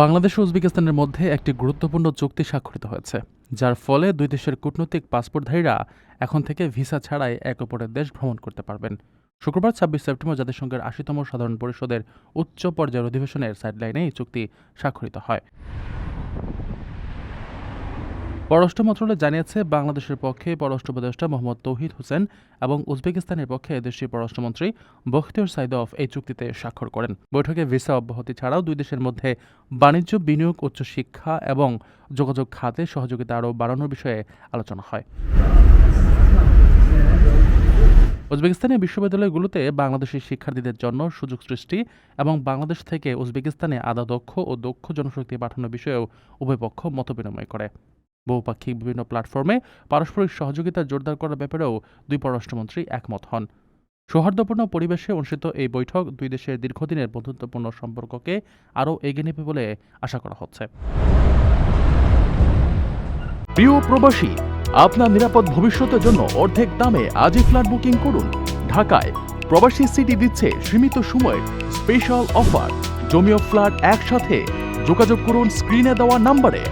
বাংলাদেশ ও উজবেকিস্তানের মধ্যে একটি গুরুত্বপূর্ণ চুক্তি স্বাক্ষরিত হয়েছে, যার ফলে দুই দেশের কূটনৈতিক পাসপোর্টধারীরা এখন থেকে ভিসা ছাড়াই এক অপরের দেশ ভ্রমণ করতে পারবেন। শুক্রবার ছাব্বিশ সেপ্টেম্বর জাতিসংঘের আশিতম সাধারণ পরিষদের উচ্চ পর্যায়ের অধিবেশনের সাইডলাইনে এই চুক্তি স্বাক্ষরিত হয়। পররাষ্ট্র মন্ত্রণালয় জানিয়েছে, বাংলাদেশের পক্ষে পররাষ্ট্র উপদেষ্টা মোহাম্মদ তৌহিদ হোসেন এবং উজবেকিস্তানের পক্ষে দেশটির পররাষ্ট্রমন্ত্রী বখতিয়ার সাইদফ এই চুক্তিতে স্বাক্ষর করেন। বৈঠকে ভিসা অব্যাহতি ছাড়াও দুই দেশের মধ্যে বাণিজ্য, বিনিয়োগ, উচ্চশিক্ষা এবং যোগাযোগ খাতে সহযোগিতা আরও বাড়ানোর বিষয়ে আলোচনা হয়। উজবেকিস্তানের বিশ্ববিদ্যালয়গুলোতে বাংলাদেশি শিক্ষার্থীদের জন্য সুযোগ সৃষ্টি এবং বাংলাদেশ থেকে উজবেকিস্তানে আদা দক্ষ ও দক্ষ জনশক্তি পাঠানোর বিষয়েও উভয় পক্ষ মতবিনিময় করে। বহুপাক্ষিক বিভিন্ন প্ল্যাটফর্মে পারস্পরিক সহযোগিতা জোরদার করার ব্যাপারেও দুই পররাষ্ট্রমন্ত্রী একমত হন। সৌহার্দ্যপূর্ণ পরিবেশে অনুষ্ঠিত এই বৈঠক দুই দেশের দীর্ঘদিনের বন্ধুত্বপূর্ণ সম্পর্ককে আরও এগিয়ে নেবে বলে আশা করা হচ্ছে। প্রিয় প্রবাসী, আপনার নিরাপদ ভবিষ্যতের জন্য অর্ধেক দামে আজই ফ্ল্যাট বুকিং করুন। ঢাকায় প্রবাসী সিটি দিচ্ছে সীমিত সময়ের স্পেশাল অফার জমিও ফ্ল্যাট একসাথে। যোগাযোগ করুন স্ক্রিনে দেওয়া নাম্বারে